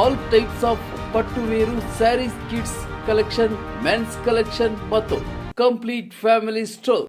All types of ಪಟ್ಟುವೇರು saris kids collection men's collection ಮತ್ತು complete family store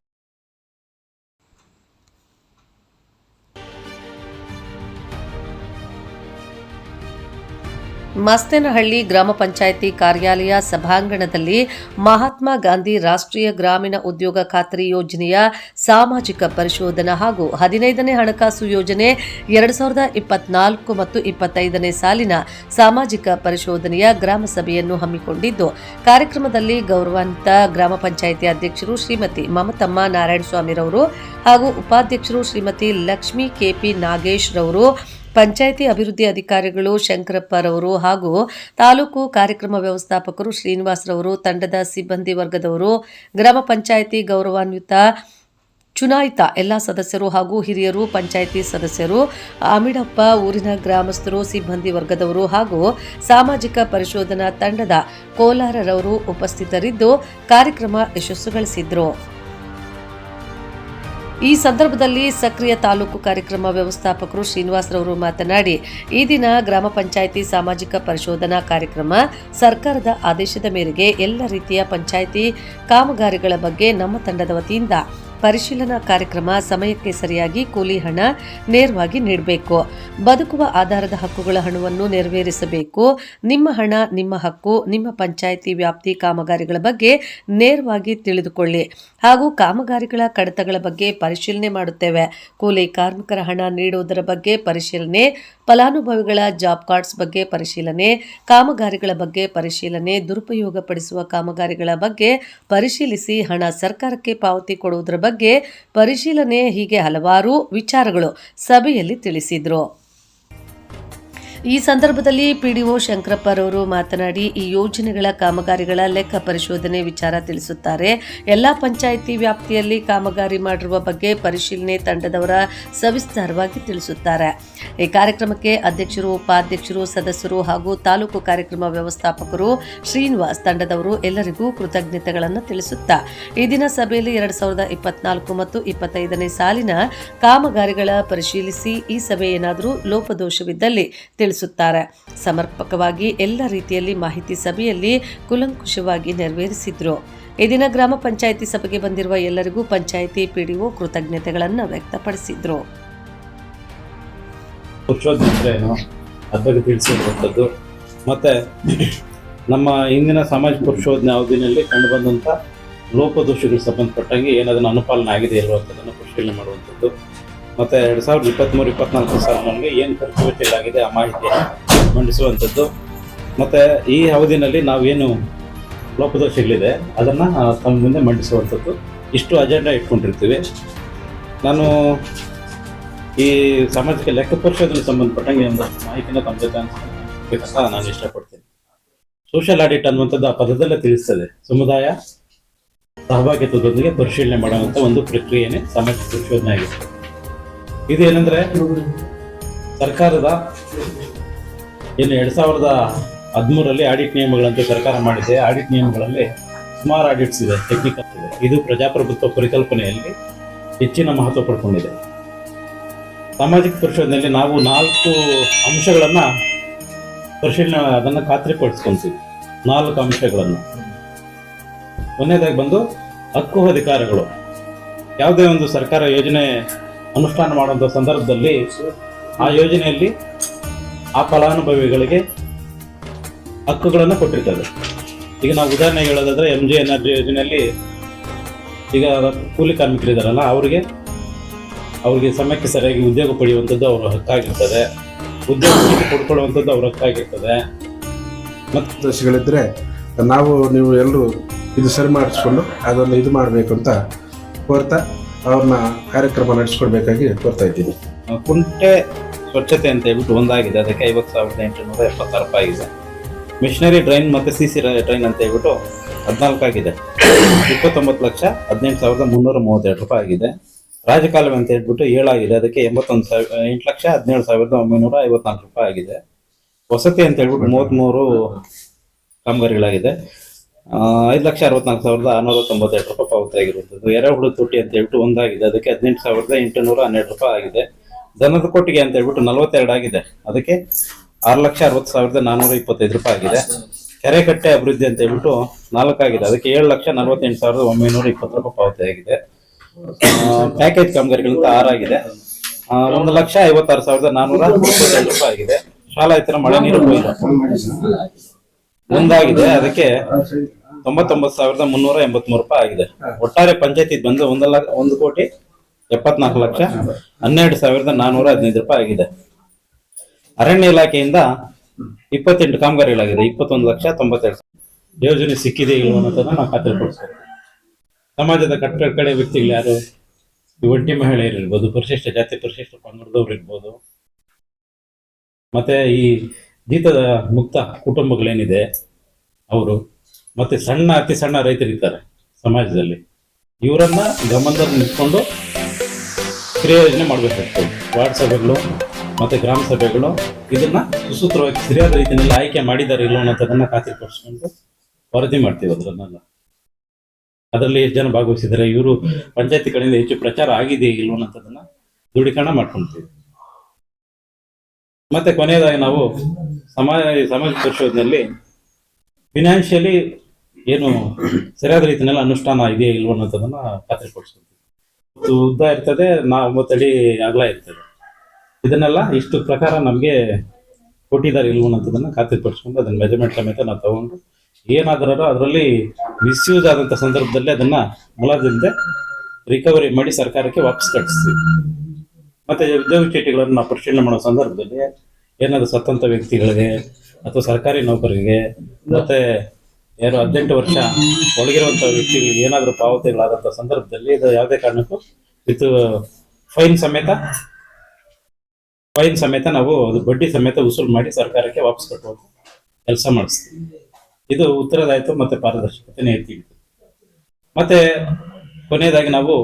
Mastenahalli ಗ್ರಾಮ ಪಂಚಾಯಿತಿ ಕಾರ್ಯಾಲಯ ಸಭಾಂಗಣದಲ್ಲಿ ಮಹಾತ್ಮ ಗಾಂಧಿ ರಾಷ್ಟ್ರೀಯ ಗ್ರಾಮೀಣ ಉದ್ಯೋಗ ಖಾತ್ರಿ ಯೋಜನೆಯ ಸಾಮಾಜಿಕ ಪರಿಶೋಧನಾ ಹಾಗೂ ಹದಿನೈದನೇ ಹಣಕಾಸು ಯೋಜನೆ, ಎರಡು ಸಾವಿರದ ಇಪ್ಪತ್ನಾಲ್ಕು ಮತ್ತು ಇಪ್ಪತ್ತೈದನೇ ಸಾಲಿನ ಸಾಮಾಜಿಕ ಪರಿಶೋಧನೆಯ ಗ್ರಾಮ ಸಭೆಯನ್ನು ಹಮ್ಮಿಕೊಂಡಿದ್ದು, ಕಾರ್ಯಕ್ರಮದಲ್ಲಿ ಗೌರವಾನ್ವಿತ ಗ್ರಾಮ ಪಂಚಾಯಿತಿ ಅಧ್ಯಕ್ಷರು ಶ್ರೀಮತಿ ಮಮತಮ್ಮ ನಾರಾಯಣಸ್ವಾಮಿರವರು ಹಾಗೂ ಉಪಾಧ್ಯಕ್ಷರು ಶ್ರೀಮತಿ ಲಕ್ಷ್ಮೀ ಕೆಪಿ ನಾಗೇಶ್ ರವರು ಪಂಚಾಯಿತಿ ಅಭಿವೃದ್ಧಿ ಅಧಿಕಾರಿಗಳು ಶಂಕರಪ್ಪರವರು ಹಾಗೂ ತಾಲೂಕು ಕಾರ್ಯಕ್ರಮ ವ್ಯವಸ್ಥಾಪಕರು ಶ್ರೀನಿವಾಸರವರು, ತಂಡದ ಸಿಬ್ಬಂದಿ ವರ್ಗದವರು, ಗ್ರಾಮ ಪಂಚಾಯಿತಿ ಗೌರವಾನ್ವಿತ ಚುನಾಯಿತ ಎಲ್ಲ ಸದಸ್ಯರು ಹಾಗೂ ಹಿರಿಯರು, ಪಂಚಾಯಿತಿ ಸದಸ್ಯರು, ಅಮಿಡಪ್ಪ ಊರಿನ ಗ್ರಾಮಸ್ಥರು, ಸಿಬ್ಬಂದಿ ವರ್ಗದವರು ಹಾಗೂ ಸಾಮಾಜಿಕ ಪರಿಶೋಧನಾ ತಂಡದ ಕೋಲಾರರವರು ಉಪಸ್ಥಿತರಿದ್ದು ಕಾರ್ಯಕ್ರಮ ಯಶಸ್ಸುಗೊಳಿಸಿದ್ರು ಈ ಸಂದರ್ಭದಲ್ಲಿ ಸಕ್ರಿಯ ತಾಲೂಕು ಕಾರ್ಯಕ್ರಮ ವ್ಯವಸ್ಥಾಪಕರು ಶ್ರೀನಿವಾಸರವರು ಮಾತನಾಡಿ, ಈ ದಿನ ಗ್ರಾಮ ಪಂಚಾಯಿತಿ ಸಾಮಾಜಿಕ ಪರಿಶೋಧನಾ ಕಾರ್ಯಕ್ರಮ, ಸರ್ಕಾರದ ಆದೇಶದ ಮೇರೆಗೆ ಎಲ್ಲ ರೀತಿಯ ಪಂಚಾಯಿತಿ ಕಾಮಗಾರಿಗಳ ಬಗ್ಗೆ ನಮ್ಮ ತಂಡದ ವತಿಯಿಂದ ಪರಿಶೀಲನಾ ಕಾರ್ಯಕ್ರಮ ಸಮಯಕ್ಕೆ ಸರಿಯಾಗಿ ಕೂಲಿ ಹಣ ನೇರವಾಗಿ ನೀಡಬೇಕು. ಬದುಕುವ ಆಧಾರದ ಹಕ್ಕುಗಳ ಹಣವನ್ನು ನೆರವೇರಿಸಬೇಕು. ನಿಮ್ಮ ಹಣ, ನಿಮ್ಮ ಹಕ್ಕು, ನಿಮ್ಮ ಪಂಚಾಯಿತಿ ವ್ಯಾಪ್ತಿ ಕಾಮಗಾರಿಗಳ ಬಗ್ಗೆ ನೇರವಾಗಿ ತಿಳಿದುಕೊಳ್ಳಿ. ಹಾಗೂ ಕಾಮಗಾರಿಗಳ ಕಡತಗಳ ಬಗ್ಗೆ ಪರಿಶೀಲನೆ ಮಾಡುತ್ತೇವೆ. ಕೂಲಿ ಕಾರ್ಮಿಕರ ಹಣ ನೀಡುವುದರ ಬಗ್ಗೆ ಪರಿಶೀಲನೆ, ಫಲಾನುಭವಿಗಳ ಜಾಬ್ ಕಾರ್ಡ್ಸ್ ಬಗ್ಗೆ ಪರಿಶೀಲನೆ, ಕಾಮಗಾರಿಗಳ ಬಗ್ಗೆ ಪರಿಶೀಲನೆ, ದುರುಪಯೋಗಪಡಿಸುವ ಕಾಮಗಾರಿಗಳ ಬಗ್ಗೆ ಪರಿಶೀಲಿಸಿ ಹಣ ಸರ್ಕಾರಕ್ಕೆ ಪಾವತಿ ಕೊಡುವುದರ ಪರಿಶೀಲನೆ ಹೀಗೆ ಹಲವಾರು ವಿಚಾರಗಳು ಸಭೆಯಲ್ಲಿ ತಿಳಿಸಿದರು. ಈ ಸಂದರ್ಭದಲ್ಲಿ ಪಿಡಿಒ ಶಂಕರಪ್ಪರವರು ಮಾತನಾಡಿ, ಈ ಯೋಜನೆಗಳ ಕಾಮಗಾರಿಗಳ ಲೆಕ್ಕ ಪರಿಶೋಧನೆ ವಿಚಾರ ತಿಳಿಸುತ್ತಾರೆ. ಎಲ್ಲಾ ಪಂಚಾಯಿತಿ ವ್ಯಾಪ್ತಿಯಲ್ಲಿ ಕಾಮಗಾರಿ ಮಾಡಿರುವ ಬಗ್ಗೆ ಪರಿಶೀಲನೆ ತಂಡದವರ ಸವಿಸ್ತಾರವಾಗಿ ತಿಳಿಸುತ್ತಾರೆ. ಈ ಕಾರ್ಯಕ್ರಮಕ್ಕೆ ಅಧ್ಯಕ್ಷರು, ಉಪಾಧ್ಯಕ್ಷರು, ಸದಸ್ಯರು ಹಾಗೂ ತಾಲೂಕು ಕಾರ್ಯಕ್ರಮ ವ್ಯವಸ್ಥಾಪಕರು ಶ್ರೀನಿವಾಸ್ ತಂಡದವರು ಎಲ್ಲರಿಗೂ ಕೃತಜ್ಞತೆಗಳನ್ನು ತಿಳಿಸುತ್ತಾ, ಈ ದಿನ ಸಭೆಯಲ್ಲಿ ಎರಡ್ ಸಾವಿರದ ಇಪ್ಪತ್ನಾಲ್ಕು ಮತ್ತು ಇಪ್ಪತ್ತೈದನೇ ಸಾಲಿನ ಕಾಮಗಾರಿಗಳ ಪರಿಶೀಲಿಸಿ ಈ ಸಭೆ ಏನಾದರೂ ಲೋಪದೋಷವಿದ್ದಲ್ಲಿ ತಿಳಿಸುತ್ತಾರೆ ಸಮರ್ಪಕವಾಗಿ ಎಲ್ಲ ರೀತಿಯಲ್ಲಿ ಮಾಹಿತಿ ಸಭೆಯಲ್ಲಿ ಕುಲಂಕುಷವಾಗಿ ನೆರವೇರಿಸಿದ್ರು. ಈ ದಿನ ಗ್ರಾಮ ಪಂಚಾಯಿತಿ ಸಭೆಗೆ ಬಂದಿರುವ ಎಲ್ಲರಿಗೂ ಪಂಚಾಯಿತಿ ಪಿಡಿಒ ಕೃತಜ್ಞತೆಗಳನ್ನು ವ್ಯಕ್ತಪಡಿಸಿದ್ರು. ತಿಳಿಸಿರುವಂಥದ್ದು. ನಮ್ಮ ಇಂದಿನ ಸಮಾಜ ಪುರುಷೋಧನೆ ಅವಧಿನಲ್ಲಿ ಕಂಡುಬಂದಂಥ ಲೋಪದೋಷಗಳಿಗೆ ಸಂಬಂಧಪಟ್ಟಂಗೆ ಏನದನ್ನು ಅನುಪಾಲನೆ ಆಗಿದೆ ಇರುವಂಥದ್ದನ್ನು ಪರಿಶೀಲನೆ ಮಾಡುವಂಥದ್ದು. ಮತ್ತು ಎರಡು ಸಾವಿರದ ಇಪ್ಪತ್ತ್ಮೂರು ಇಪ್ಪತ್ನಾಲ್ಕು ಸಾಲಿನಲ್ಲಿ ಏನು ಖರ್ಚು ವೆಚ್ಚಗಳಾಗಿದೆ ಆ ಮಾಹಿತಿಯನ್ನು ಮಂಡಿಸುವಂಥದ್ದು. ಮತ್ತು ಈ ಅವಧಿನಲ್ಲಿ ನಾವೇನು ಲೋಪದೋಷಗಳಿದೆ, ಅದನ್ನು ತಮ್ಮ ಮುಂದೆ ಮಂಡಿಸುವಂಥದ್ದು. ಇಷ್ಟು ಅಜೆಂಡಾ ಇಟ್ಕೊಂಡಿರ್ತೀವಿ. ನಾನು ಈ ಸಾಮಾಜಿಕ ಲೆಕ್ಕ ಪರಿಶೋಧನೆ ಸಂಬಂಧಪಟ್ಟಂಗೆ ಒಂದಷ್ಟು ಮಾಹಿತಿನ ತಮ್ಮ ಜೊತೆ ಅಂತ ನಾನು ಇಷ್ಟಪಡ್ತೀನಿ. ಸೋಷಿಯಲ್ ಆಡಿಟ್ ಅನ್ನುವಂಥದ್ದು ಆ ಪದದಲ್ಲೇ ತಿಳಿಸ್ತದೆ. ಸಮುದಾಯ ಸಹಭಾಗಿತ್ವದೊಂದಿಗೆ ಪರಿಶೀಲನೆ ಮಾಡುವಂಥ ಒಂದು ಪ್ರಕ್ರಿಯೆನೇ ಸಾಮಾಜಿಕ ಪರಿಶೋಧನೆ ಆಗಿದೆ. ಇದೇನೆಂದ್ರೆ ಸರ್ಕಾರದ ಏನು ಎರಡ್ ಸಾವಿರದ ಹದಿಮೂರರಲ್ಲಿ ಆಡಿಟ್ ನಿಯಮಗಳಂತೆ ಸರ್ಕಾರ ಮಾಡಿದೆ. ಆಡಿಟ್ ನಿಯಮಗಳಲ್ಲಿ ಸುಮಾರು ಆಡಿಟ್ಸ್ ಇದೆ ಟೆಕ್ನಿಕಲ್ ಇದೆ. ಇದು ಪ್ರಜಾಪ್ರಭುತ್ವ ಪರಿಕಲ್ಪನೆಯಲ್ಲಿ ಹೆಚ್ಚಿನ ಮಹತ್ವ ಪಡ್ಕೊಂಡಿದೆ. ಸಾಮಾಜಿಕ ಪರಿಶೋಧನೆಯಲ್ಲಿ ನಾವು ನಾಲ್ಕು ಅಂಶಗಳನ್ನು ಪರಿಶೀಲನೆ, ಅದನ್ನು ಖಾತ್ರಿಪಡಿಸ್ಕೊಂತೀವಿ. ನಾಲ್ಕು ಅಂಶಗಳನ್ನು. ಒಂದನೇದಾಗಿ ಬಂದು ಹಕ್ಕು ಅಧಿಕಾರಗಳು. ಯಾವುದೇ ಒಂದು ಸರ್ಕಾರ ಯೋಜನೆ ಅನುಷ್ಠಾನ ಮಾಡುವಂಥ ಸಂದರ್ಭದಲ್ಲಿ ಆ ಯೋಜನೆಯಲ್ಲಿ ಆ ಫಲಾನುಭವಿಗಳಿಗೆ ಹಕ್ಕುಗಳನ್ನು ಕೊಟ್ಟಿರ್ತದೆ. ಈಗ ನಾವು ಉದಾಹರಣೆ ಹೇಳೋದಾದ್ರೆ ಎಂ ಜಿ ಎನರ್ಜಿ ಯೋಜನೆಯಲ್ಲಿ ಈಗ ಕೂಲಿ ಕಾರ್ಮಿಕರಿದ್ದಾರಲ್ಲ ಅವರಿಗೆ ಅವರಿಗೆ ಸಮಯಕ್ಕೆ ಸರಿಯಾಗಿ ಉದ್ಯೋಗ ಪಡೆಯುವಂಥದ್ದು ಅವರ ಹಕ್ಕಾಗಿರ್ತದೆ. ಉದ್ಯೋಗ ಕೊಡ್ಕೊಳ್ಳುವಂಥದ್ದು ಅವ್ರ ಹಕ್ಕಾಗಿರ್ತದೆ. ಮತ್ತು ದೋಷಗಳಿದ್ರೆ ನಾವು ನೀವು ಎಲ್ಲರೂ ಇದು ಸರಿ ಮಾಡಿಸ್ಕೊಂಡು ಅದನ್ನು ಇದು ಮಾಡಬೇಕು ಅಂತ ಕೋರ್ತಾ ಅವ್ರನ್ನ ಕಾರ್ಯಕ್ರಮ ನಡೆಸ್ಕೊಡ್ಬೇಕಾಗಿ ಕೋರ್ತಾ ಇದ್ದೀನಿ. ಕುಂಟೆ ಸ್ವಚ್ಛತೆ ಅಂತ ಹೇಳ್ಬಿಟ್ಟು ಒಂದಾಗಿದೆ. ಅದಕ್ಕೆ ಐವತ್ತು ಸಾವಿರದ ಎಂಟುನೂರ ಎಪ್ಪತ್ತಾರು ರೂಪಾಯಿ ಇದೆ ಮಿಷನರಿ ಡ್ರೈನ್ ಮತ್ತು ಸಿ ಸಿ ಡ್ರೈನ್ ಅಂತ ಹೇಳ್ಬಿಟ್ಟು ಹದಿನಾಲ್ಕು ಆಗಿದೆ. ಇಪ್ಪತ್ತೊಂಬತ್ತು ಲಕ್ಷ ಹದಿನೆಂಟು ಸಾವಿರದ ಮುನ್ನೂರ ಮೂವತ್ತೆರಡು ರೂಪಾಯಿ ಆಗಿದೆ. ರಾಜಕಾಲುವೆ ಅಂತ ಹೇಳ್ಬಿಟ್ಟು ಏಳಾಗಿದೆ. ಅದಕ್ಕೆ ಎಂಬತ್ತೊಂದು ಸಾವಿರ, ಎಂಟು ಲಕ್ಷ ಹದಿನೇಳು ಸಾವಿರದ ಒಂಬೈನೂರ ಐವತ್ನಾಲ್ಕು ರೂಪಾಯಿ ಆಗಿದೆ. ವಸತಿ ಅಂತ ಹೇಳ್ಬಿಟ್ಟು ಮೂವತ್ತ್ಮೂರು ಕಾಮಗಾರಿಗಳಾಗಿದೆ. ಐದು ಲಕ್ಷ ಅರವತ್ನಾಲ್ಕು ಸಾವಿರದ ಆರುನೂರ ತೊಂಬತ್ತೆರಡು ರೂಪಾಯಿ ಪಾವತಿ ಆಗಿರುವಂಥದ್ದು ಎರೆಹುಳು ತೊಟ್ಟಿ ಅಂತ ಹೇಳ್ಬಿಟ್ಟು ಒಂದಾಗಿದೆ. ಅದಕ್ಕೆ ಹದಿನೆಂಟು ಸಾವಿರದ ಎಂಟುನೂರ ಹನ್ನೆರಡು ರೂಪಾಯಿ ಆಗಿದೆ. ದನದ ಕೊಟ್ಟಿಗೆ ಅಂತ ಹೇಳ್ಬಿಟ್ಟು ನಲವತ್ತೆರಡು ಆಗಿದೆ. ಅದಕ್ಕೆ ಆರು ಲಕ್ಷ ಅರವತ್ತು ಸಾವಿರದ ನಾನ್ನೂರ ಇಪ್ಪತ್ತೈದು ರೂಪಾಯಿ ಆಗಿದೆ. ಕೆರೆಕಟ್ಟೆ ಅಭಿವೃದ್ಧಿ ಅಂತ ಹೇಳ್ಬಿಟ್ಟು ನಾಲ್ಕಾಗಿದೆ ಅದಕ್ಕೆ ಏಳು ಲಕ್ಷ ನಲವತ್ತೆಂಟು ಸಾವಿರದ ಒಂಬೈನೂರ ಇಪ್ಪತ್ತು ರೂಪಾಯಿ ಪಾವತಿ ಆಗಿದೆ. ಪ್ಯಾಕೇಜ್ ಕಾಮಗಾರಿಗಳಂತ ಆರಾಗಿದೆ ಒಂದು ಲಕ್ಷ ಐವತ್ತಾರು ಸಾವಿರದ ನಾನ್ನೂರ ಇಪ್ಪತ್ತೆರಡು ರೂಪಾಯಿ ಆಗಿದೆ. ಶಾಲಾ ಇತರ ಮಳೆ ನೀರು ಒಂದಾಗಿದೆ ಅದಕ್ಕೆ ತೊಂಬತ್ತೊಂಬತ್ತು ಸಾವಿರದ ಮುನ್ನೂರ ಎಂಬತ್ಮೂರು ರೂಪಾಯಿ ಆಗಿದೆ. ಒಟ್ಟಾರೆ ಪಂಚಾಯತಿ ಬಂದು ಒಂದು ಲಕ್ಷ ಒಂದು ಕೋಟಿ ಎಪ್ಪತ್ನಾಲ್ಕು ಲಕ್ಷ ಹನ್ನೆರಡು ಸಾವಿರದ ನಾನ್ನೂರ ಹದಿನೈದು ರೂಪಾಯಿ ಆಗಿದೆ. ಅರಣ್ಯ ಇಲಾಖೆಯಿಂದ ಇಪ್ಪತ್ತೆಂಟು ಕಾಮಗಾರಿಗಳಾಗಿದೆ. ಇಪ್ಪತ್ತೊಂದು ಲಕ್ಷ ತೊಂಬತ್ತೆರಡು ಸಾವಿರ. ಯೋಜನೆ ಸಿಕ್ಕಿದೆ ಇಲ್ವೋ ಅನ್ನೋದನ್ನ ನಾವು ಖಾತ್ರಿಪಡಿಸ್ಬೇಕು ಸಮಾಜದ ಕಟ್ಟ ಕಡೆ ವ್ಯಕ್ತಿಗಳು ಯಾರು? ಈ ಒಂಟಿ ಮಹಿಳೆಯರು ಇರ್ಬೋದು ಪರಿಶಿಷ್ಟ ಜಾತಿ ಪರಿಶಿಷ್ಟ ಪಂಗಡದವ್ರು ಇರ್ಬೋದು. ಮತ್ತೆ ಈ ಜೀತದ ಮುಕ್ತ ಕುಟುಂಬಗಳೇನಿದೆ ಅವರು ಮತ್ತೆ ಸಣ್ಣ ಅತಿ ಸಣ್ಣ ರೈತರಿದ್ದಾರೆ ಸಮಾಜದಲ್ಲಿ. ಇವರನ್ನ ಗಮನದಲ್ಲಿ ನಿಂತ್ಕೊಂಡು ಕ್ರಿಯೋಜನೆ ಮಾಡಬೇಕಾಗ್ತದೆ. ವಾರ್ಡ್ ಸಭೆಗಳು ಮತ್ತೆ ಗ್ರಾಮ ಸಭೆಗಳು ಇದನ್ನ ಸುಸೂತ್ರವಾಗಿ ಸರಿಯಾದ ರೀತಿಯಲ್ಲಿ ಆಯ್ಕೆ ಮಾಡಿದ್ದಾರೆ ಇಲ್ಲೋ ಅನ್ನೋದನ್ನ ಖಾತ್ರಿಪಡಿಸ್ಕೊಂಡು ವರದಿ ಮಾಡ್ತೀವಿ ಅದರನ್ನೆಲ್ಲ ಅದರಲ್ಲಿ ಎಷ್ಟು ಜನ ಭಾಗವಹಿಸಿದ್ದಾರೆ ಇವರು ಪಂಚಾಯತಿ ಕಡೆಯಿಂದ ಹೆಚ್ಚು ಪ್ರಚಾರ ಆಗಿದೆ ಇಲ್ಲೋ ಅನ್ನೋದನ್ನ ದೃಢೀಕರಣ ಮಾಡ್ಕೊಳ್ತೀವಿ ಮತ್ತೆ ಕೊನೆಯದಾಗಿ ನಾವು ಸಮಾಜ ಸಮಾಜ ಪರಿಶೋಧನೆಯಲ್ಲಿ ಫಿನಾನ್ಷಿಯಲಿ ಏನು ಸರಿಯಾದ ರೀತಿಯಲ್ಲಿ ಅನುಷ್ಠಾನ ಇದೆಯಾ ಇಲ್ವೋ ಅನ್ನೋದನ್ನ ಖಾತ್ರಿಪಡಿಸ್ಕೊಳ್ತೀವಿ. ಇದು ಉದ್ದ ಇರ್ತದೆ ನಾ ಒಂಬತ್ತು ಅಡಿ ಅಗಲ ಇರ್ತದೆ. ಇದನ್ನೆಲ್ಲ ಇಷ್ಟು ಪ್ರಕಾರ ನಮಗೆ ಕೊಟ್ಟಿದ್ದಾರೆ ಇಲ್ವೋ ಅನ್ನೋದನ್ನ ಖಾತ್ರಿಪಡಿಸ್ಕೊಂಡು ಅದನ್ನ ಮೆಜರ್ಮೆಂಟ್ ಸಮೇತ ನಾವು ತಗೊಂಡು ಏನಾದರೂ ಅದರಲ್ಲಿ ಮಿಸ್ಯೂಸ್ ಆದಂತ ಸಂದರ್ಭದಲ್ಲಿ ಅದನ್ನ ಮುಲಾಜಿಲ್ಲದೆ ರಿಕವರಿ ಮಾಡಿ ಸರ್ಕಾರಕ್ಕೆ ವಾಪಸ್ ಕಟ್ಟಿಸ್ತೀವಿ ಮತ್ತೆ ಉದ್ಯೋಗ ಚೀಟಿಗಳನ್ನು ನಾವು ಪರಿಶೀಲನೆ ಮಾಡೋ ಸಂದರ್ಭದಲ್ಲಿ ಏನಾದರೂ ಸ್ವತಂತ್ರ ವ್ಯಕ್ತಿಗಳಿಗೆ ಅಥವಾ ಸರ್ಕಾರಿ ನೌಕರರಿಗೆ ಮತ್ತೆ ಯಾರು ಹದಿನೆಂಟು ವರ್ಷ ಒಳಗಿರುವಂತಹ ವ್ಯಕ್ತಿಗಳಿಗೆ ಏನಾದರೂ ಪಾವತಿಗಳಾದಂಥ ಸಂದರ್ಭದಲ್ಲಿ ಇದು ಯಾವುದೇ ಕಾರಣಕ್ಕೂ ವಿತ್ ಫೈನ್ ಸಮೇತ ಫೈನ್ ಸಮೇತ ನಾವು ಅದು ಬಡ್ಡಿ ಸಮೇತ ವಸೂಲು ಮಾಡಿ ಸರ್ಕಾರಕ್ಕೆ ವಾಪಸ್ ಕಟ್ಟುವಂತ ಕೆಲಸ ಮಾಡಿಸ್ತೀವಿ ಇದು ಉತ್ತರದಾಯಿತು ಮತ್ತೆ ಪಾರದರ್ಶಕತೆನೇ ಇರ್ತೀವಿ. ಮತ್ತೆ ಕೊನೆಯದಾಗಿ ನಾವು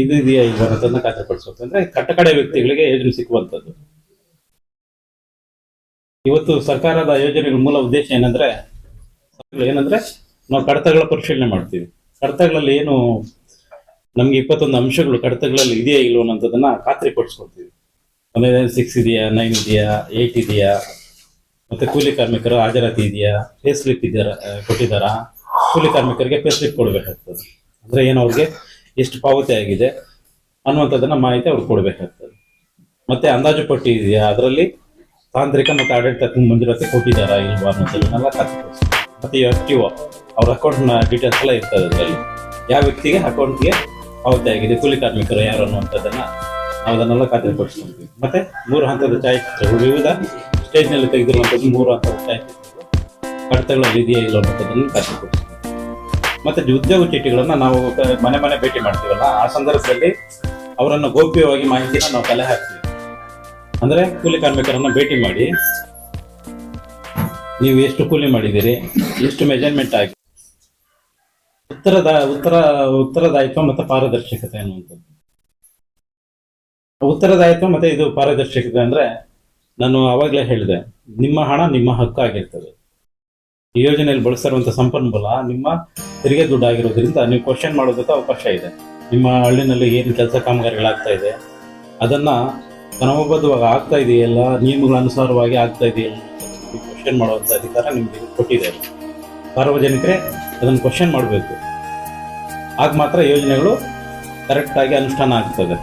ಇದು ಇದೆಯಾ ಈಗ ಅನ್ನೋದನ್ನ ಅಂದ್ರೆ ಕಟ್ಟಕಡೆ ವ್ಯಕ್ತಿಗಳಿಗೆ ಯೋಜನೆ ಸಿಕ್ಕುವಂಥದ್ದು. ಇವತ್ತು ಸರ್ಕಾರದ ಯೋಜನೆಗಳ ಮೂಲ ಉದ್ದೇಶ ಏನಂದ್ರೆ ಏನಂದ್ರೆ ನಾವು ಕಡತಗಳ ಪರಿಶೀಲನೆ ಮಾಡ್ತೀವಿ. ಕಡತಗಳಲ್ಲಿ ಏನು ನಮ್ಗೆ ಇಪ್ಪತ್ತೊಂದು ಅಂಶಗಳು ಕಡತಗಳಲ್ಲಿ ಇದೆಯಾ ಇಲ್ವೋ ಅನ್ನೋದನ್ನ ಖಾತ್ರಿ ಪಡಿಸ್ಕೊಳ್ತೀವಿ ಆಮೇಲೆ ಸಿಕ್ಸ್ ಇದೆಯಾ, ನೈನ್ ಇದೆಯಾ, ಏಟ್ ಇದೆಯಾ, ಮತ್ತೆ ಕೂಲಿ ಕಾರ್ಮಿಕರ ಹಾಜರಾತಿ ಇದೆಯಾ, ಪೇ ಸ್ಲಿಪ್ ಇದೆಯಾ, ಕೊಟ್ಟಿದ್ದಾರಾ, ಕೂಲಿ ಕಾರ್ಮಿಕರಿಗೆ ಪೇ ಸ್ಲಿಪ್ ಕೊಡಬೇಕಾಗ್ತದೆ. ಅಂದ್ರೆ ಏನು ಅವ್ರಿಗೆ ಎಷ್ಟು ಪಾವತಿ ಆಗಿದೆ ಅನ್ನುವಂಥದ್ದನ್ನ ಮಾಹಿತಿ ಅವ್ರು ಕೊಡಬೇಕಾಗ್ತದೆ. ಮತ್ತೆ ಅಂದಾಜು ಪಟ್ಟಿ ಇದೆಯಾ? ಅದರಲ್ಲಿ ತಾಂತ್ರಿಕ ಮತ್ತು ಆಡಳಿತಕ್ಕೆ ಮಂಜೂರಾತಿ ಕೊಟ್ಟಿದ್ದಾರಾ ಇಲ್ವಾ ಅನ್ನೋದನ್ನೆಲ್ಲ ಖಾತ್ರಿಪಡಿಸ್ತೀವಿ. ಮತ್ತೆ ಟಿ ಒ ಅವ್ರ ಅಕೌಂಟ್ನ ಡೀಟೇಲ್ಸ್ ಎಲ್ಲ ಇರ್ತದೆ ಅದರಲ್ಲಿ. ಯಾವ ವ್ಯಕ್ತಿಗೆ ಅಕೌಂಟ್ಗೆ ಪಾವತಿ ಆಗಿದೆ, ಕೂಲಿ ಕಾರ್ಮಿಕರು ಯಾರು ಅನ್ನುವಂಥದ್ದನ್ನ ನಾವು ಅದನ್ನೆಲ್ಲ ಖಾತ್ರಿಪಡಿಸ್ಕೊಂತೀವಿ ಮತ್ತೆ ಮೂರು ಹಂತದ ಛಾಯಾಚಿತ್ರಗಳು, ವಿವಿಧ ಸ್ಟೇಜ್ನಲ್ಲಿ ತೆಗೆದಿರುವಂಥದ್ದು ಮೂರು ಹಂತದ ಛಾಯಾಚಿತ್ರಗಳು. ಕಡತಗಳಲ್ಲಿ ಇದೆಯಾ ಇಲ್ಲ ಅನ್ನೋದನ್ನು ಖಾತ್ರಿಪಡಿಸ್ತೀವಿ. ಮತ್ತೆ ಉದ್ಯೋಗ ಚೀಟಿಗಳನ್ನ ನಾವು ಮನೆ ಮನೆ ಭೇಟಿ ಮಾಡ್ತೀವಲ್ಲ, ಆ ಸಂದರ್ಭದಲ್ಲಿ ಅವರನ್ನು ಗೌಪ್ಯವಾಗಿ ಮಾಹಿತಿಯನ್ನು ನಾವು ಕಲೆ ಹಾಕ್ತೀವಿ. ಅಂದ್ರೆ ಕೂಲಿ ಕಾರ್ಮಿಕರನ್ನ ಭೇಟಿ ಮಾಡಿ, ನೀವು ಎಷ್ಟು ಕೂಲಿ ಮಾಡಿದ್ದೀರಿ, ಎಷ್ಟು ಮೆಜರ್ಮೆಂಟ್ ಆಗಿ, ಉತ್ತರದ, ಉತ್ತರ, ಉತ್ತರದಾಯಿತ್ವ ಮತ್ತು ಪಾರದರ್ಶಕತೆ ಅನ್ನುವಂಥದ್ದು. ಉತ್ತರದಾಯಿತ್ವ ಮತ್ತೆ ಇದು ಪಾರದರ್ಶಕತೆ ಅಂದ್ರೆ, ನಾನು ಅವಾಗಲೇ ಹೇಳಿದೆ, ನಿಮ್ಮ ಹಣ ನಿಮ್ಮ ಹಕ್ಕು ಆಗಿರ್ತದೆ. ಈ ಯೋಜನೆಯಲ್ಲಿ ಬಳಸಿರುವಂತ ಸಂಪನ್ಮೂಲ ನಿಮ್ಮ ತೆರಿಗೆ ದುಡ್ಡು ಆಗಿರೋದ್ರಿಂದ ನೀವು ಕ್ವಶನ್ ಮಾಡೋದಕ್ಕೆ ಅವಕಾಶ ಇದೆ. ನಿಮ್ಮ ಹಳ್ಳಿನಲ್ಲಿ ಏನು ಕೆಲಸ ಕಾಮಗಾರಿಗಳಾಗ್ತಾ ಇದೆ, ಅದನ್ನ ಕ್ರಮಬದ್ಧವಾಗಿ ಆಗ್ತಾ ಇದೆಯಲ್ಲ ನಿಯಮಗಳ ಅನುಸಾರವಾಗಿ ಆಗ್ತಾ ಇದೆಯಲ್ಲ ಕ್ವಶನ್ ಮಾಡುವಂಥ ಅಧಿಕಾರ ನಿಮಗೆ ಕೊಟ್ಟಿದೆ. ಸಾರ್ವಜನಿಕರೇ ಅದನ್ನು ಕ್ವಶನ್ ಮಾಡಬೇಕು. ಆಗ ಮಾತ್ರ ಯೋಜನೆಗಳು ಕರೆಕ್ಟಾಗಿ ಅನುಷ್ಠಾನ ಆಗ್ತದೆ.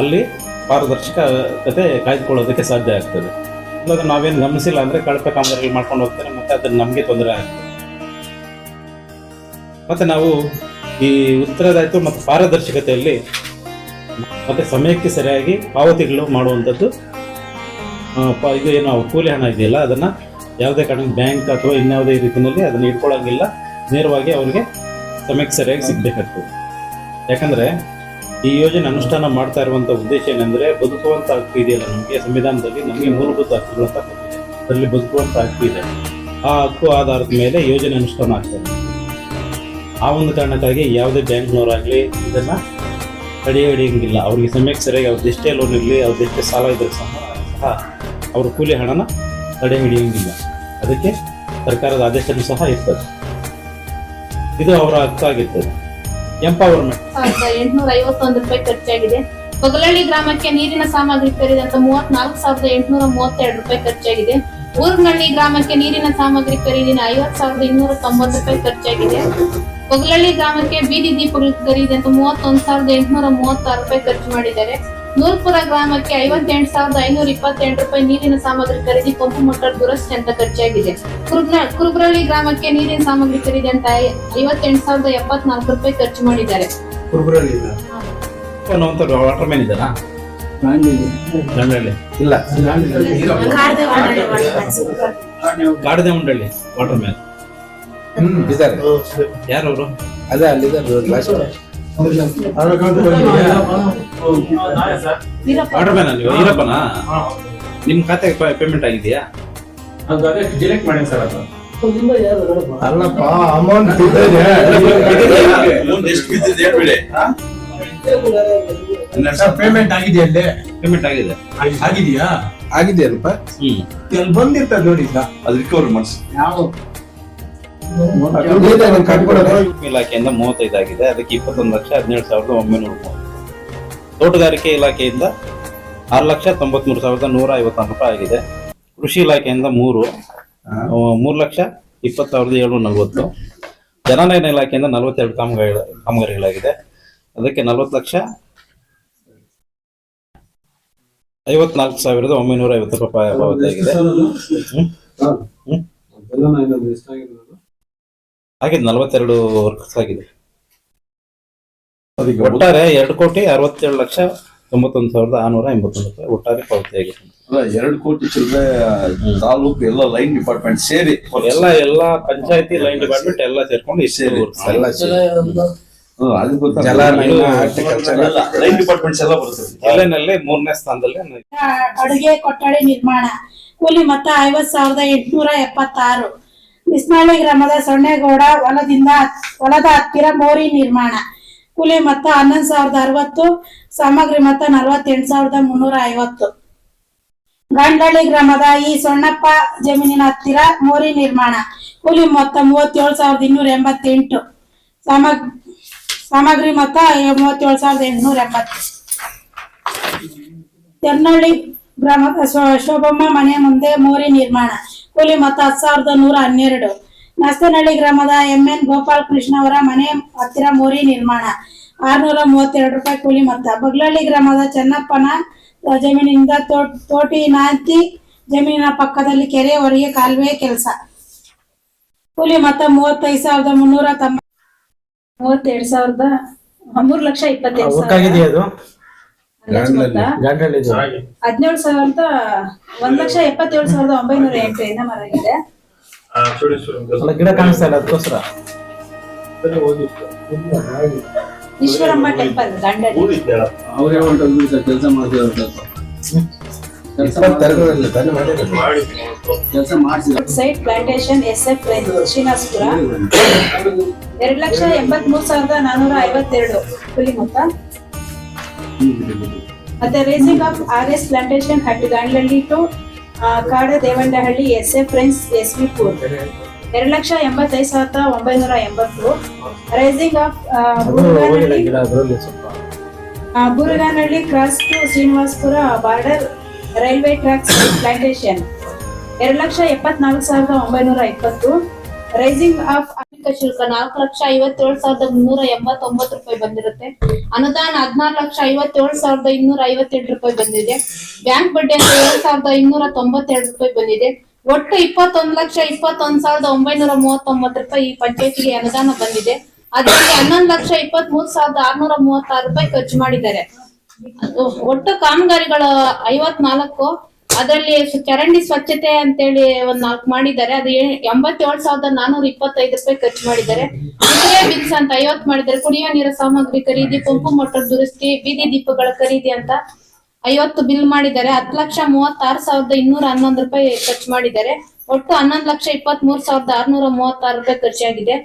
ಅಲ್ಲಿ ಪಾರದರ್ಶಕತೆ ಕಾಯ್ದುಕೊಳ್ಳೋದಕ್ಕೆ ಸಾಧ್ಯ ಆಗ್ತದೆ. ಇವಾಗ ನಾವೇನು ಗಮನಿಸಿಲ್ಲ ಅಂದರೆ ಕಳಪೆ ಕಾಮಗಾರಿಗಳು ಮಾಡ್ಕೊಂಡು ಹೋಗ್ತಾರೆ, ಮತ್ತು ಅದನ್ನ ನಮಗೆ ತೊಂದರೆ ಆಗುತ್ತೆ. ಮತ್ತು ನಾವು ಈ ಉತ್ತರದಾಯಿತು ಮತ್ತು ಪಾರದರ್ಶಕತೆಯಲ್ಲಿ ಮತ್ತು ಸಮಯಕ್ಕೆ ಸರಿಯಾಗಿ ಪಾವತಿಗಳು ಮಾಡುವಂಥದ್ದು ಇದು ಏನು ಕೂಲಿ ಹಣ ಇದೆಯಲ್ಲ, ಅದನ್ನು ಯಾವುದೇ ಕಾರಣಕ್ಕೆ ಬ್ಯಾಂಕ್ ಅಥವಾ ಇನ್ಯಾವುದೇ ರೀತಿಯಲ್ಲಿ ಅದನ್ನು ಇಟ್ಕೊಳ್ಳೋಂಗಿಲ್ಲ. ನೇರವಾಗಿ ಅವರಿಗೆ ಸಮಯಕ್ಕೆ ಸರಿಯಾಗಿ ಸಿಗಬೇಕಾಗ್ತದೆ. ಯಾಕಂದ್ರೆ ಈ ಯೋಜನೆ ಅನುಷ್ಠಾನ ಮಾಡ್ತಾ ಇರುವಂತ ಉದ್ದೇಶ ಏನಂದ್ರೆ ಬದುಕುವಂತ ಹಕ್ಕು ಇದೆಯಲ್ಲ ನಮಗೆ. ಸಂವಿಧಾನದಲ್ಲಿ ನಮಗೆ ಮೂಲಭೂತ ಹಕ್ಕುಗಳು ಅದರಲ್ಲಿ ಬದುಕುವಂಥ ಹಕ್ಕು ಇದೆ. ಆ ಹಕ್ಕು ಆಧಾರದ ಮೇಲೆ ಯೋಜನೆ ಅನುಷ್ಠಾನ ಆಗ್ತದೆ ಆ ಒಂದು ಕಾರಣಕ್ಕಾಗಿ ಯಾವುದೇ ಬ್ಯಾಂಕ್ನವರಾಗಲಿ ಇದನ್ನ ತಡೆ ಹಿಡಿಯಂಗಿಲ್ಲ. ಅವ್ರಿಗೆ ಸಮಯಕ್ಕೆ ಸರಿಯಾಗಿ ಅವ್ರದ್ದು ಎಷ್ಟೇ ಲೋನ್ ಇರಲಿ, ಅವ್ರದ್ದು ಎಷ್ಟೇ ಸಾಲ ಸಹ ಸಹ ಅವ್ರ ಕೂಲಿ ಹಣನ ತಡೆ ಹಿಡಿಯಂಗಿಲ್ಲ. ಅದಕ್ಕೆ ಸರ್ಕಾರದ ಆದೇಶನೂ ಸಹ ಇರ್ತದೆ. ಇದು ಅವರ ಹಕ್ಕಾಗಿರ್ತದೆ. ಎಂಪವರ್ಮೆಂಟ್. ಎಂಟುನೂರ ಐವತ್ತೊಂದು ರೂಪಾಯಿ ಖರ್ಚಾಗಿದೆ. ಗ್ರಾಮಕ್ಕೆ ನೀರಿನ ಸಾಮಗ್ರಿ ಖರೀದಂತ ಮೂವತ್ನಾಲ್ಕು ಸಾವಿರದ ಎಂಟುನೂರ ಮೂವತ್ತೆರಡು ರೂಪಾಯಿ ಖರ್ಚಾಗಿದೆ. ಊರ್ನಹಳ್ಳಿ ಗ್ರಾಮಕ್ಕೆ ನೀರಿನ ಸಾಮಗ್ರಿ ಖರೀದಿನ ಐವತ್ ಸಾವಿರದ ಇನ್ನೂರ ತೊಂಬತ್ತು ರೂಪಾಯಿ ಖರ್ಚಾಗಿದೆ. ಬಗಲಳ್ಳಿ ಗ್ರಾಮಕ್ಕೆ ಬೀದಿ ದೀಪಗಳು ಖರೀದಿ ಅಂತ ಮೂವತ್ತೊಂದು ಸಾವಿರದ ಎಂಟುನೂರ ಮೂವತ್ತಾರು ರೂಪಾಯಿ ಖರ್ಚು ಮಾಡಿದ್ದಾರೆ. ನೂರ್ಪುರ ಗ್ರಾಮಕ್ಕೆ ಐವತ್ತೆಂಟು ಸಾವಿರದ ಐನೂರ ಇಪ್ಪತ್ತೆಂಟು ರೂಪಾಯಿ ನೀರಿನ ಸಾಮಗ್ರಿ ಖರೀದಿ ಪಂಪು ಮೋಟಾರ್ ದುರಸ್ತಿ ಅಂತ ಖರ್ಚಾಗಿದೆ. ಕುರುಬ್ರಹಳ್ಳಿ ಕುರುಬ್ರಳ್ಳಿ ಗ್ರಾಮಕ್ಕೆ ನೀರಿನ ಸಾಮಗ್ರಿ ಖರೀದಿ ಅಂತ ಐವತ್ತೆಂಟು ಸಾವಿರದ ಎಪ್ಪತ್ನಾಲ್ಕು ರೂಪಾಯಿ ಖರ್ಚು ಮಾಡಿದ್ದಾರೆ. ವಾಟರ್ ಮ್ಯಾನ್ ಇದ್ದಾರಾ? ದಂಡಳ್ಳಿ ಇಲ್ಲ. ಗಾಡಿದೆ ಉಂಡಳ್ಳಿ ವಾಟರ್ ಮ್ಯಾನ್ ಇದ್ದಾರೆ. ಯಾರವರು? ಅದೇ ಅಲ್ಲಿದ್ದಾರೆ ವಾಟರ್ ಮ್ಯಾನ್ ನೀವು ಈರಪ್ಪನಾ ನಿಮ್ ಖಾತೆಗೆ ಪೇಮೆಂಟ್ ಆಗಿದೆಯಾ? ಡಿಲೆಕ್ಟ್ ಮಾಡಿ ಸರ್ ಅದು. ಅಲ್ಲಪ್ಪ ಅಮೌಂಟ್ ಪೇಮೆಂಟ್ ಆಗಿದೆಯಾ ಅಲ್ಲೇ? ಪೇಮೆಂಟ್ ಆಗಿದೆ. ಆಗಿದೆಯಾ? ಆಗಿದೆಯಲ್ಲಪ್ಪ ಹ್ಮ್. ಅಲ್ಲಿ ಬಂದಿರ್ತದೆ ನೋಡಿ ಅದು ರಿಕವರ್ ಮಾಡಿಸಿ. ಯಾವ. ಇಲಾಖೆಯಿಂದ ಮೂವತ್ತೈದು ಆಗಿದೆ. ಅದಕ್ಕೆ ಇಪ್ಪತ್ತೊಂದು ಲಕ್ಷ ಹದಿನೇಳು ಸಾವಿರದ ಒಂಬೈನೂರ ಮೂವತ್ತು ತೋಟಗಾರಿಕೆ ಇಲಾಖೆಯಿಂದ ಆರು ಲಕ್ಷ ತೊಂಬತ್ಮೂರು ಸಾವಿರದ ನೂರ ಐವತ್ತಾರು ರೂಪಾಯಿ ಆಗಿದೆ. ಕೃಷಿ ಇಲಾಖೆಯಿಂದ ಮೂರು ಮೂರು ಲಕ್ಷ ಇಪ್ಪತ್ತು ಸಾವಿರದ ಏಳ್ನೂರ ನಲವತ್ತು. ಜನನಯನ ಇಲಾಖೆಯಿಂದ ನಲವತ್ತೆರಡು ಕಾಮಗಾರಿ ಕಾಮಗಾರಿಗಳಾಗಿದೆ. ಅದಕ್ಕೆ ನಲವತ್ತು ಲಕ್ಷ ಐವತ್ನಾಲ್ಕು ಸಾವಿರದ ಒಂಬೈನೂರ ಐವತ್ತು ರೂಪಾಯಿ ಪಾವತಿ ಆಗಿದೆ. ಹ್ಮ್? ಹ್ಮ್? ಆಗಿದೆ ನಲವತ್ತೆರಡು ವರ್ಕ್ಸ್ ಆಗಿದೆ. ಅದಕ್ಕೆ ಒಟ್ಟಾರೆ ಎರಡು ಕೋಟಿ ಅರವತ್ತೇಳು ಲಕ್ಷ ತೊಂಬತ್ತೊಂದು ಸಾವಿರದ ಆರುನೂರ ಎಂಬತ್ತೊಂದು ರೂಪಾಯಿ ಒಟ್ಟಾರೆ ಪಾವತಿ ಆಗಿದೆ. ಅಲ್ಲ, ಎರಡು ಕೋಟಿ ಚಿಲ್ಲರೆ ತಾಲೂಕು ಎಲ್ಲ ಲೈನ್ ಡಿಪಾರ್ಟ್ಮೆಂಟ್ ಸೇರಿ ಎಲ್ಲ ಎಲ್ಲ ಪಂಚಾಯತಿ ಲೈನ್ ಡಿಪಾರ್ಟ್ಮೆಂಟ್ ಎಲ್ಲ ಸೇರ್ಕೊಂಡು ಇಷ್ಟು ಸೇರಿ. ಎಲ್ಲ ಅದು ಲೈನ್ ಡಿಪಾರ್ಟ್ಮೆಂಟ್ಸ್ ಎಲ್ಲ ಬರ್ತದೆ. ಜಿಲ್ಲೆನಲ್ಲಿ ಮೂರನೇ ಸ್ಥಾನದಲ್ಲಿ ಅಡುಗೆ ಕೊಠಡಿ ನಿರ್ಮಾಣ. ಕೂಲಿ ಮೊತ್ತ ಐವತ್ ಸಾವಿರದ ಎಂಟುನೂರ ಎಪ್ಪತ್ತಾರು. ಬಿಸ್ನಾಳಿ ಗ್ರಾಮದ ಸೊನ್ನೆಗೌಡ ಹೊಲದಿಂದ ಹೊಲದ ಹತ್ತಿರ ಮೋರಿ ನಿರ್ಮಾಣ. ಕೂಲಿ ಮೊತ್ತ ಹನ್ನೊಂದು ಸಾವಿರದ ಅರವತ್ತು, ಸಾಮಗ್ರಿ ಮೊತ್ತ ನಲವತ್ತೆಂಟು ಸಾವಿರದ ಮುನ್ನೂರ ಐವತ್ತು. ಗಂಡಳ್ಳಿ ಗ್ರಾಮದ ಈ ಸೊಣ್ಣಪ್ಪ ಜಮೀನಿನ ಹತ್ತಿರ ಮೋರಿ ನಿರ್ಮಾಣ. ಕೂಲಿ ಮೊತ್ತ ಮೂವತ್ತೇಳು ಸಾವಿರದ ಇನ್ನೂರ ಎಂಬತ್ತೆಂಟು. ಸಾಮಗ್, ಸಾಮಗ್ರಿ ಮೊತ್ತ ಮೂವತ್ತೇಳು ಸಾವಿರದ ಎಂಟುನೂರ ಎಂಬತ್ತು. ತೆರ್ನಳ್ಳಿ ಗ್ರಾಮದ ಶೋಭಮ್ಮ ಮನೆ ಮುಂದೆ ಮೋರಿ ನಿರ್ಮಾಣ. ಕೂಲಿ ಮೊತ್ತ ಹತ್ತು ಸಾವಿರದ ನೂರ ಹನ್ನೆರಡು. ನಸ್ತನಹಳ್ಳಿ ಗ್ರಾಮದ ಎಂ ಎನ್ ಗೋಪಾಲ್ ಕೃಷ್ಣ ಅವರ ಮನೆ ಹತ್ತಿರ ಮೋರಿ ನಿರ್ಮಾಣ. ಆರ್ನೂರ ಮೂವತ್ತೆರಡು ರೂಪಾಯಿ ಕೂಲಿ ಮೊತ್ತ. ಬಗ್ಲಹಳ್ಳಿ ಗ್ರಾಮದ ಚೆನ್ನಪ್ಪನ ಜಮೀನಿನಿಂದ ತೋಟಿ ನಾಂತಿ ಜಮೀನಿನ ಪಕ್ಕದಲ್ಲಿ ಕೆರೆ ಹೊರಗೆ ಕಾಲುವೆ ಕೆಲಸ. ಕೂಲಿ ಮೊತ್ತ ಮೂವತ್ತೈದು ಸಾವಿರದ ಮುನ್ನೂರ ತೊಂಬ ಮೂವತ್ತೆರಡು ಸಾವಿರದ ಮೂರು ಲಕ್ಷ ಮೊತ್ತ. ಹದಿನೇಳು ಸಾವಿರದ ಒಂದ್ ಲಕ್ಷ ಎಪ್ಪತ್ತೇಳು ಸಾವಿರದ ಒಂಬೈನೂರ ಎಂಟು ಮರ ಮರಾಗಿದೆ. ಅಲ್ಲ ಗಿಡ ಕಾಣಿಸ್ತಾ ಇಲ್ಲ ಅದಕ್ಕೋಸ್ಕರ ಈಶ್ವರಮ್ಮ ಟೆಂಪಲ್ ದಂಡಲ್ಲಿ ಅವ್ರೇ ಹೊಂಟೋದ್ರು ಸರ್ ಕೆಲಸ ಮಾಡ್ತಿದ್ರು ಕೆಲಸ ಮಾಡಿಸಿದ್ರು site plantation S F line Srinivasapura. ಎರಡ್ ಲಕ್ಷ ಎಂಬತ್ ಮೂರ್ ಸಾವಿರದ ನಾನೂರ ಐವತ್ತೆರಡು. ಕೂಲಿ ಮೊತ್ತ. ಮತ್ತೆ raising of R S plantation at Gandlahalli to Kada Devandahalli S A friends S B poor. ಎರಡು ಲಕ್ಷ ಎಂಬತ್ತೈದು ಸಾವಿರದ ಒಂಬೈನೂರ ಎಂಬತ್ತು. Raising of Buruganahalli cross to Srinivaspur border railway tracks plantation ಎರಡು ಲಕ್ಷ ಎಪ್ಪತ್ನಾಲ್ಕು ಸಾವಿರದ ಒಂಬೈನೂರ ಇಪ್ಪತ್ತು. ರೈಸಿಂಗ್ ಆಫ್ ಆರ್ಥಿಕ ಶುಲ್ಕ ನಾಲ್ಕು ಲಕ್ಷ ಐವತ್ತೇಳು ಸಾವಿರದ ಮುನ್ನೂರ ಎಂಬತ್ತೊಂಬತ್ತು ರೂಪಾಯಿ ಬಂದಿರುತ್ತೆ. ಅನುದಾನ ಹದಿನಾರು ಲಕ್ಷ ಐವತ್ತೇಳು ಸಾವಿರದ ಇನ್ನೂರ ಐವತ್ತೆರಡು ರೂಪಾಯಿ ಬಂದಿದೆ. ಬ್ಯಾಂಕ್ ಬಡ್ಡಿ ಅಂತ ಏಳು ಸಾವಿರದ ಇನ್ನೂರ ತೊಂಬತ್ತೆರಡು ರೂಪಾಯಿ ಬಂದಿದೆ. ಒಟ್ಟು ಇಪ್ಪತ್ತೊಂದು ಲಕ್ಷ ಇಪ್ಪತ್ತೊಂದು ಸಾವಿರದ ಒಂಬೈನೂರ ಮೂವತ್ತೊಂಬತ್ತು ರೂಪಾಯಿ ಈ ಪಂಚಾಯತಿಗೆ ಅನುದಾನ ಬಂದಿದೆ. ಅದರಲ್ಲಿ ಹನ್ನೊಂದು ಲಕ್ಷ ಇಪ್ಪತ್ತ್ ಮೂರು ಸಾವಿರದ ಆರ್ನೂರ ಮೂವತ್ತಾರು ರೂಪಾಯಿ ಖರ್ಚು ಮಾಡಿದ್ದಾರೆ. ಒಟ್ಟು ಕಾಮಗಾರಿಗಳ ಐವತ್ನಾಲ್ಕು ಅದರಲ್ಲಿ ಚರಂಡಿ ಸ್ವಚ್ಛತೆ ಅಂತೇಳಿ ಒಂದ್ ನಾಲ್ಕು ಮಾಡಿದ್ದಾರೆ. ಅದು ಎಂಬತ್ತೇಳು ಸಾವಿರದ ನಾನೂರ ಇಪ್ಪತ್ತೈದು ರೂಪಾಯಿ ಖರ್ಚು ಮಾಡಿದ್ದಾರೆ. ಬಿಲ್ಸ್ ಅಂತ ಐವತ್ತು ಮಾಡಿದ್ದಾರೆ. ಕುಡಿಯೋ ನೀರ ಸಾಮಗ್ರಿ ಖರೀದಿ, ಪಂಪು ಮೋಟರ್ ದುರಸ್ತಿ, ಬೀದಿ ದೀಪಗಳ ಖರೀದಿ ಅಂತ ಐವತ್ತು ಬಿಲ್ ಮಾಡಿದ್ದಾರೆ. ಹತ್ತು ಲಕ್ಷ ಮೂವತ್ತಾರು ಸಾವಿರದ ಇನ್ನೂರ ಹನ್ನೊಂದು ರೂಪಾಯಿ ಖರ್ಚು ಮಾಡಿದ್ದಾರೆ. ಒಟ್ಟು ಹನ್ನೊಂದು ಲಕ್ಷ ಇಪ್ಪತ್ತ್ ಮೂರು ಸಾವಿರದ ಆರ್ನೂರ ಮೂವತ್ತಾರು ರೂಪಾಯಿ ಖರ್ಚಾಗಿದೆ.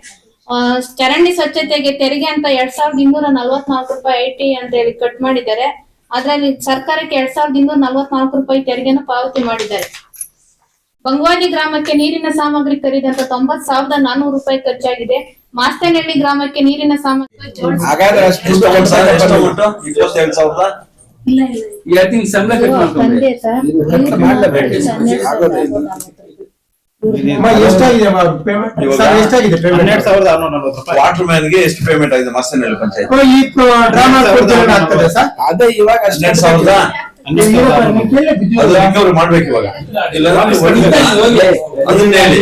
ಚರಂಡಿ ಸ್ವಚ್ಛತೆಗೆ ತೆರಿಗೆ ಅಂತ ಎರಡ್ ಸಾವಿರದ ಇನ್ನೂರ ನಲ್ವತ್ನಾಲ್ಕು ರೂಪಾಯಿ ಐಟಿ ಅಂತ ಹೇಳಿ ಕಟ್ ಮಾಡಿದ್ದಾರೆ. ಅದ್ರಲ್ಲಿ ಸರ್ಕಾರಕ್ಕೆ ಎರಡ್ ಸಾವಿರದ ಇನ್ನೂರ ನಲ್ವತ್ನಾಲ್ಕು ರೂಪಾಯಿ ತೆರಿಗೆನ ಪಾವತಿ ಮಾಡಿದ್ದಾರೆ. ಬಂಗ್ವಾನಿ ಗ್ರಾಮಕ್ಕೆ ನೀರಿನ ಸಾಮಗ್ರಿ ಖರೀದಂತ ತೊಂಬತ್ ಸಾವಿರದ ನಾನೂರು ರೂಪಾಯಿ ಖರ್ಚಾಗಿದೆ. ಮಾಸ್ತೇನಹಳ್ಳಿ ಗ್ರಾಮಕ್ಕೆ ನೀರಿನ ಸಾಮಗ್ರಿ ವಾಟರ್ ಮ್ಯಾನ್ಗೆ ಎಷ್ಟು ಪೇಮೆಂಟ್ ಆಗಿದೆ ಮಸ್ತನಹಳ್ಳಿ ಪಂಚಾಯತ್? ಈ ಡ್ರಾಮಾ ಆಗ್ತದೆ ಸರ್? ಅದೇ ಇವಾಗ ಹನ್ನೆರಡು ಸಾವಿರದ ಮಾಡ್ಬೇಕು ಇವಾಗ. ಇಲ್ಲ ಅದನ್ನ ಹೇಳಿ.